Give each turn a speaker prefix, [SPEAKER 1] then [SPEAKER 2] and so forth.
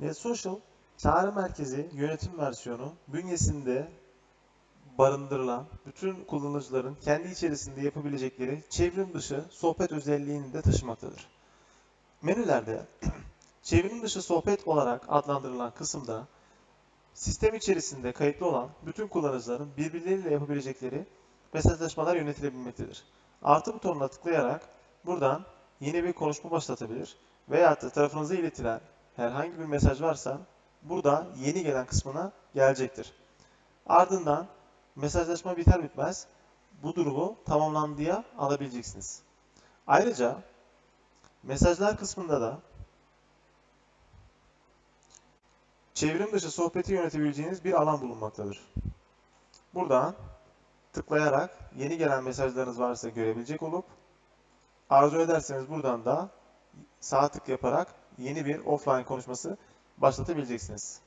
[SPEAKER 1] NetSocial çağrı merkezi yönetim versiyonu bünyesinde barındırılan bütün kullanıcıların kendi içerisinde yapabilecekleri çevrim dışı sohbet özelliğini de taşımaktadır. Menülerde çevrim dışı sohbet olarak adlandırılan kısımda sistem içerisinde kayıtlı olan bütün kullanıcıların birbirleriyle yapabilecekleri mesajlaşmalar yönetilebilmektedir. Artı butonuna tıklayarak buradan yeni bir konuşma başlatabilir veya da tarafınıza iletilen herhangi bir mesaj varsa burada yeni gelen kısmına gelecektir. Ardından mesajlaşma biter bitmez bu durumu tamamlandıya alabileceksiniz. Ayrıca mesajlar kısmında da çevrim dışı sohbeti yönetebileceğiniz bir alan bulunmaktadır. Buradan tıklayarak yeni gelen mesajlarınız varsa görebilecek olup arzu ederseniz buradan da sağ tık yaparak yeni bir offline konuşması başlatabileceksiniz.